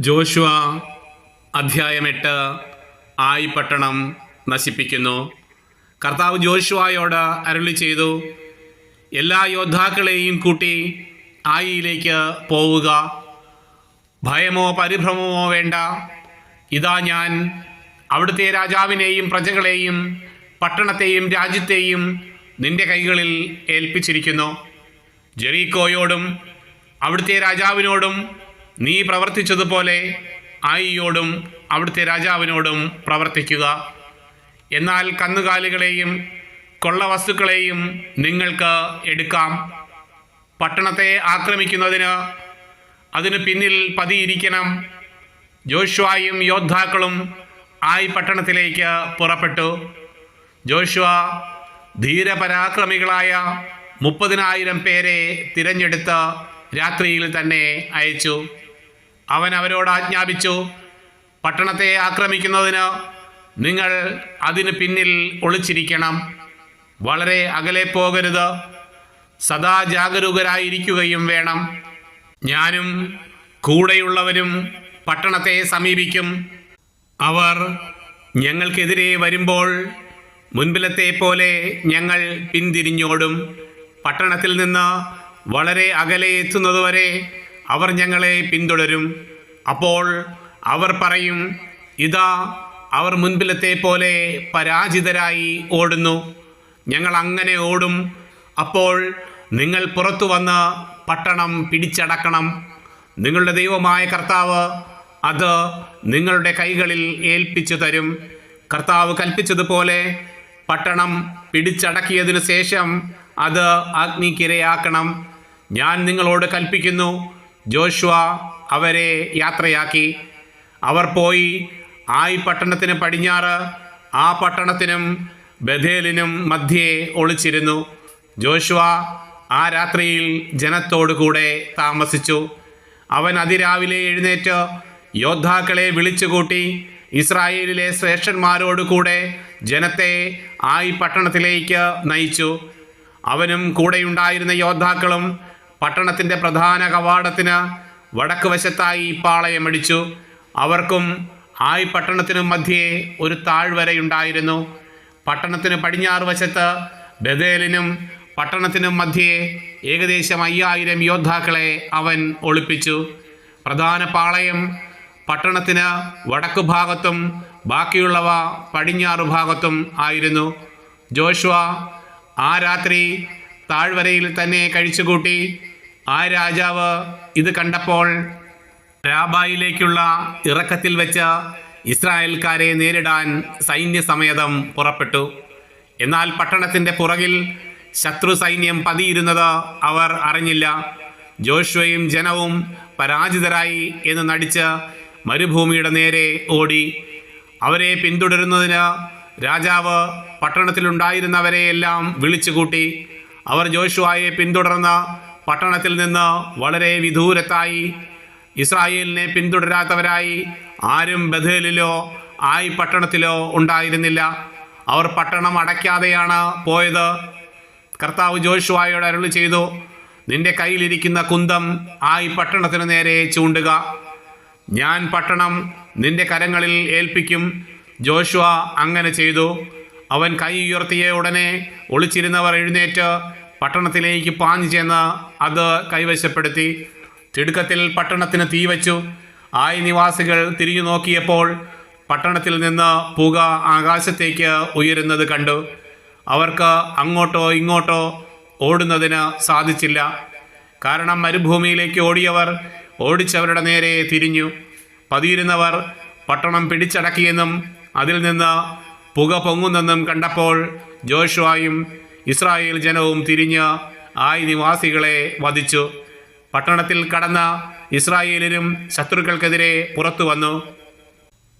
Joshua അധ്യായം എട്ട്. ആയി പട്ടണം നശിപ്പിക്കുന്നു. കർത്താവ് ജോഷുവായോട് അരുളി ചെയ്തു എല്ലാ യോദ്ധാക്കളെയും കൂട്ടി ആയിയിലേക്ക് പോവുക. ഭയമോ പരിഭ്രമമോ വേണ്ട. ഇതാ ഞാൻ അവിടുത്തെ രാജാവിനെയും പ്രജകളെയും പട്ടണത്തെയും രാജ്യത്തെയും നിന്റെ കൈകളിൽ ഏൽപ്പിച്ചിരിക്കുന്നു. ജെറീക്കോയോടും അവിടുത്തെ രാജാവിനോടും നീ പ്രവർത്തിച്ചതുപോലെ ആയിയോടും അവിടുത്തെ രാജാവിനോടും പ്രവർത്തിക്കുക. എന്നാൽ കന്നുകാലികളെയും കൊള്ളവസ്തുക്കളെയും നിങ്ങൾക്ക് എടുക്കാം. പട്ടണത്തെ ആക്രമിക്കുന്നതിന് അതിന് പിന്നിൽ പതിയിരിക്കണം. ജോഷുവായും യോദ്ധാക്കളും ആയി പട്ടണത്തിലേക്ക് പുറപ്പെട്ടു. ജോഷുവ ധീരപരാക്രമികളായ മുപ്പതിനായിരം പേരെ തിരഞ്ഞെടുത്ത് രാത്രിയിൽ തന്നെ അയച്ചു. അവൻ അവരോട് ആജ്ഞാപിച്ചു പട്ടണത്തെ ആക്രമിക്കുന്നതിന് നിങ്ങൾ അതിന് പിന്നിൽ ഒളിച്ചിരിക്കണം. വളരെ അകലെ പോകരുത്. സദാ ജാഗരൂകരായിരിക്കുകയും വേണം. ഞാനും കൂടെയുള്ളവരും പട്ടണത്തെ സമീപിക്കും. അവർ ഞങ്ങൾക്കെതിരെ വരുമ്പോൾ മുൻപിലത്തെ പോലെ ഞങ്ങൾ പിന്തിരിഞ്ഞോടും. പട്ടണത്തിൽ നിന്ന് വളരെ അകലെ എത്തുന്നതുവരെ അവർ ഞങ്ങളെ പിന്തുടരും. അപ്പോൾ അവർ പറയും ഇതാ അവർ മുൻപിലത്തെ പോലെ പരാജിതരായി ഓടുന്നു. ഞങ്ങൾ അങ്ങനെ ഓടും. അപ്പോൾ നിങ്ങൾ പുറത്തു വന്ന് പട്ടണം പിടിച്ചടക്കണം. നിങ്ങളുടെ ദൈവമായ കർത്താവ് അത് നിങ്ങളുടെ കൈകളിൽ ഏൽപ്പിച്ചു തരും. കർത്താവ് കൽപ്പിച്ചതുപോലെ പട്ടണം പിടിച്ചടക്കിയതിനു ശേഷം അത് അഗ്നിക്കിരയാക്കണം. ഞാൻ നിങ്ങളോട് കൽപ്പിക്കുന്നു ജോഷുവ അവരെ യാത്രയാക്കി. അവർ പോയി ആയി പട്ടണത്തിന് പടിഞ്ഞാറ് ആ പട്ടണത്തിനും ബഥേലിനും മധ്യേ ഒളിച്ചിരുന്നു. ജോഷുവ ആ രാത്രിയിൽ ജനത്തോടു കൂടെ താമസിച്ചു. അവൻ അതിരാവിലെ എഴുന്നേറ്റ് യോദ്ധാക്കളെ വിളിച്ചുകൂട്ടി ഇസ്രായേലിലെ ശ്രേഷ്ഠന്മാരോട് കൂടെ ജനത്തെ ആയി പട്ടണത്തിലേക്ക് നയിച്ചു. അവനും കൂടെയുണ്ടായിരുന്ന യോദ്ധാക്കളും പട്ടണത്തിന്റെ പ്രധാന കവാടത്തിന് വടക്ക് വശത്തായി പാളയമടിച്ചു അവർക്കും ആയി പട്ടണത്തിനു മധ്യേ ഒരു താഴ്വരയുണ്ടായിരുന്നു പട്ടണത്തിന് പടിഞ്ഞാറ് വശത്ത് ബദേലിനും പട്ടണത്തിനും മധ്യേ ഏകദേശം അയ്യായിരം യോദ്ധാക്കളെ അവൻ ഒളിപ്പിച്ചു. പ്രധാന പാളയം പട്ടണത്തിന് വടക്കു ഭാഗത്തും ബാക്കിയുള്ളവ പടിഞ്ഞാറു ഭാഗത്തും ആയിരുന്നു. ജോഷുവ ആ രാത്രി താഴ്വരയിൽ തന്നെ കഴിച്ചുകൂട്ടി ആ രാജാവ് ഇത് കണ്ടപ്പോൾ രാബായിലേക്കുള്ള ഇറക്കത്തിൽ വെച്ച് ഇസ്രായേൽക്കാരെ നേരിടാൻ സൈന്യസമേതം പുറപ്പെട്ടു. എന്നാൽ പട്ടണത്തിന്റെ പുറകിൽ ശത്രു സൈന്യം പതിയിരുന്നത് അവർ അറിഞ്ഞില്ല. ജോഷുവയും ജനവും പരാജിതരായി എന്ന് നടിച്ച് മരുഭൂമിയുടെ നേരെ ഓടി. അവരെ പിന്തുടരുന്നതിന് രാജാവ് പട്ടണത്തിലുണ്ടായിരുന്നവരെയെല്ലാം വിളിച്ചുകൂട്ടി. അവർ ജോഷുവായെ പിന്തുടർന്ന് പട്ടണത്തിൽ നിന്ന് വളരെ വിദൂരത്തായി ഇസ്രായേലിനെ പിന്തുടരാത്തവരായി ആരും ബഥേലിലോ ആയി പട്ടണത്തിലോ ഉണ്ടായിരുന്നില്ല. അവർ പട്ടണം അടയ്ക്കാതെയാണ് പോയത്. കർത്താവ് ജോഷുവായോട് അരുളി ചെയ്തു നിന്റെ കയ്യിലിരിക്കുന്ന കുന്തം ആയി പട്ടണത്തിന് നേരെ ചൂണ്ടുക. ഞാൻ പട്ടണം നിന്റെ കരങ്ങളിൽ ഏൽപ്പിക്കും. ജോഷുവ അങ്ങനെ ചെയ്തു. അവൻ കൈ ഉയർത്തിയ ഉടനെ ഒളിച്ചിരുന്നവർ എഴുന്നേറ്റ് പട്ടണത്തിലേക്ക് പാഞ്ഞു ചെന്ന് അത് കൈവശപ്പെടുത്തി തിടുക്കത്തിൽ പട്ടണത്തിന് തീ വച്ചു. ആയി നിവാസികൾ തിരിഞ്ഞു നോക്കിയപ്പോൾ പട്ടണത്തിൽ നിന്ന് പുക ആകാശത്തേക്ക് ഉയരുന്നത് കണ്ടു. അവർക്ക് അങ്ങോട്ടോ ഇങ്ങോട്ടോ ഓടുന്നതിന് സാധിച്ചില്ല. കാരണം മരുഭൂമിയിലേക്ക് ഓടിയവർ ഓടിച്ചവരുടെ നേരെ തിരിഞ്ഞു. പതിയിരുന്നവർ പട്ടണം പിടിച്ചടക്കിയെന്നും അതിൽ നിന്ന് പുക പൊങ്ങുന്നെന്നും കണ്ടപ്പോൾ ജോഷുവായും ഇസ്രായേൽ ജനവും തിരിഞ്ഞ് ആയി നിവാസികളെ വധിച്ചു. പട്ടണത്തിൽ കടന്ന ഇസ്രായേലിനും ശത്രുക്കൾക്കെതിരെ പുറത്തു വന്നു.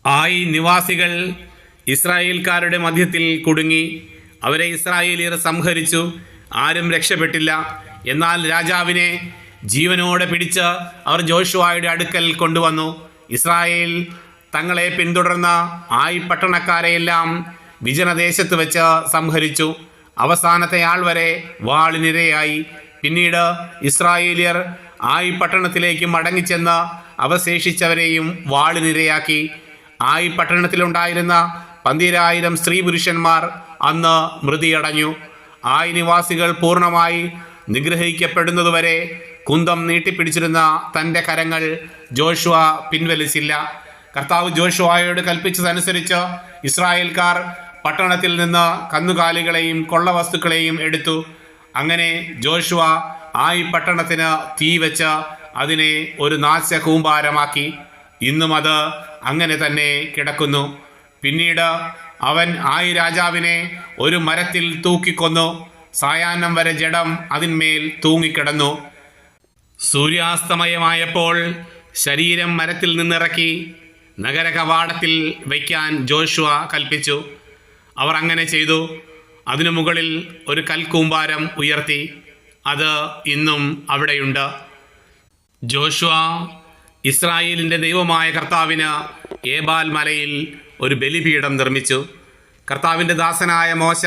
ആയി നിവാസികൾ ഇസ്രായേൽക്കാരുടെ മധ്യത്തിൽ കുടുങ്ങി. അവരെ ഇസ്രായേലിയർ സംഹരിച്ചു. ആരും രക്ഷപ്പെട്ടില്ല. എന്നാൽ രാജാവിനെ ജീവനോടെ പിടിച്ച് അവർ ജോഷുവായുടെ അടുക്കൽ കൊണ്ടുവന്നു. ഇസ്രായേൽ തങ്ങളെ പിന്തുടർന്ന ആയി പട്ടണക്കാരെയെല്ലാം വിജനദേശത്ത് വെച്ച് സംഹരിച്ചു. അവസാനത്തെ ആൾ വരെ വാളിനിരയായി പിന്നീട് ഇസ്രായേലിയർ ആയി പട്ടണത്തിലേക്ക് മടങ്ങിച്ചെന്ന് അവശേഷിച്ചവരെയും വാളിനിരയാക്കി ആയി പട്ടണത്തിലുണ്ടായിരുന്ന പന്തിരായിരം സ്ത്രീ പുരുഷന്മാർ അന്ന് മൃതിയടഞ്ഞു. ആയി നിവാസികൾ പൂർണമായി നിഗ്രഹിക്കപ്പെടുന്നതുവരെ കുന്തം നീട്ടിപ്പിടിച്ചിരുന്ന തന്റെ കരങ്ങൾ ജോഷുവ പിൻവലിച്ചില്ല. കർത്താവ് ജോഷുവായോട് കൽപ്പിച്ചതനുസരിച്ച് ഇസ്രായേൽക്കാർ പട്ടണത്തിൽ നിന്ന് കന്നുകാലികളെയും കൊള്ളവസ്തുക്കളെയും എടുത്തു. അങ്ങനെ ജോഷുവ ആ ഈ പട്ടണത്തിന് തീ വെച്ച് അതിനെ ഒരു നാശ കൂമ്പാരമാക്കി ഇന്നും അത് അങ്ങനെ തന്നെ കിടക്കുന്നു. പിന്നീട് അവൻ ആയി രാജാവിനെ ഒരു മരത്തിൽ തൂക്കിക്കൊന്നു. സായാഹ്നം വരെ ജഡം അതിന്മേൽ തൂങ്ങിക്കിടന്നു. സൂര്യാസ്തമയമായപ്പോൾ ശരീരം മരത്തിൽ നിന്നിറക്കി നഗര കവാടത്തിൽ വയ്ക്കാൻ ജോഷുവ കൽപ്പിച്ചു. അവർ അങ്ങനെ ചെയ്തു. അതിനു മുകളിൽ ഒരു കൽക്കൂമ്പാരം ഉയർത്തി. അത് ഇന്നും അവിടെയുണ്ട്. ജോഷുവ ഇസ്രായേലിന്റെ ദൈവമായ കർത്താവിന് ഏബാൽ മലയിൽ ഒരു ബലിപീഠം നിർമ്മിച്ചു. കർത്താവിന്റെ ദാസനായ മോശ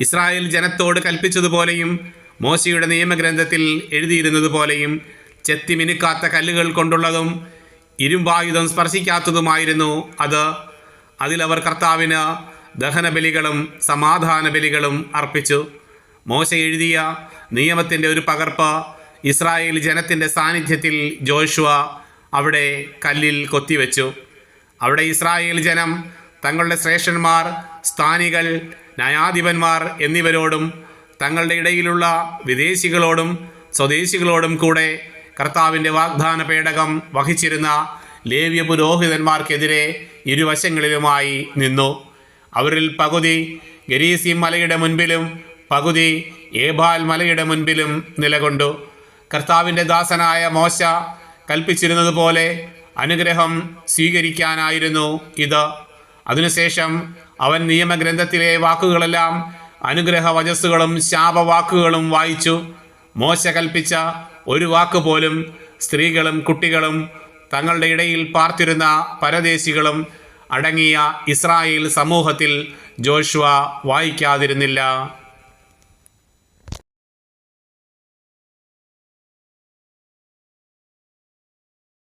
ഇസ്രായേൽ ജനത്തോട് കൽപ്പിച്ചതുപോലെയും മോശയുടെ നിയമഗ്രന്ഥത്തിൽ എഴുതിയിരുന്നതുപോലെയും ചെത്തി മിനുക്കാത്ത കല്ലുകൾ കൊണ്ടുള്ളതും ഇരുമ്പായുധം സ്പർശിക്കാത്തതുമായിരുന്നു അത്. അതിലവർ കർത്താവിന് ദഹനബലികളും സമാധാന ബലികളും അർപ്പിച്ചു. മോശ എഴുതിയ നിയമത്തിന്റെ ഒരു പകർപ്പ് ഇസ്രായേൽ ജനത്തിന്റെ സാന്നിധ്യത്തിൽ ജോഷുവ അവിടെ കല്ലിൽ കൊത്തിവെച്ചു. അവിടെ ഇസ്രായേൽ ജനം തങ്ങളുടെ ശ്രേഷ്ഠന്മാർ സ്ഥാനികൾ ന്യായാധിപന്മാർ എന്നിവരോടും തങ്ങളുടെ ഇടയിലുള്ള വിദേശികളോടും സ്വദേശികളോടും കൂടെ കർത്താവിന്റെ വാഗ്ദാന പേടകം വഹിച്ചിരുന്ന ലേവ്യ പുരോഹിതന്മാർക്കെതിരെ ഇരുവശങ്ങളിലുമായി നിന്നു. അവരിൽ പകുതി ഗരീസി മലയുടെ മുൻപിലും പകുതി ഏബാൽ മലയുടെ മുൻപിലും നിലകൊണ്ടു. കർത്താവിന്റെ ദാസനായ മോശ കൽപ്പിച്ചിരുന്നതുപോലെ അനുഗ്രഹം സ്വീകരിക്കാനായിരുന്നു ഇത്. അതിനുശേഷം അവൻ നിയമഗ്രന്ഥത്തിലെ വാക്കുകളെല്ലാം അനുഗ്രഹ വചസ്സുകളും ശാപവാക്കുകളും വായിച്ചു. മോശ കൽപ്പിച്ച ഒരു വാക്ക് പോലും സ്ത്രീകളും കുട്ടികളും തങ്ങളുടെ ഇടയിൽ പാർത്തിരുന്ന പരദേശികളും അടങ്ങിയ ഇസ്രായേൽ സമൂഹത്തിൽ ജോഷുവ വായിക്കാതിരുന്നില്ല.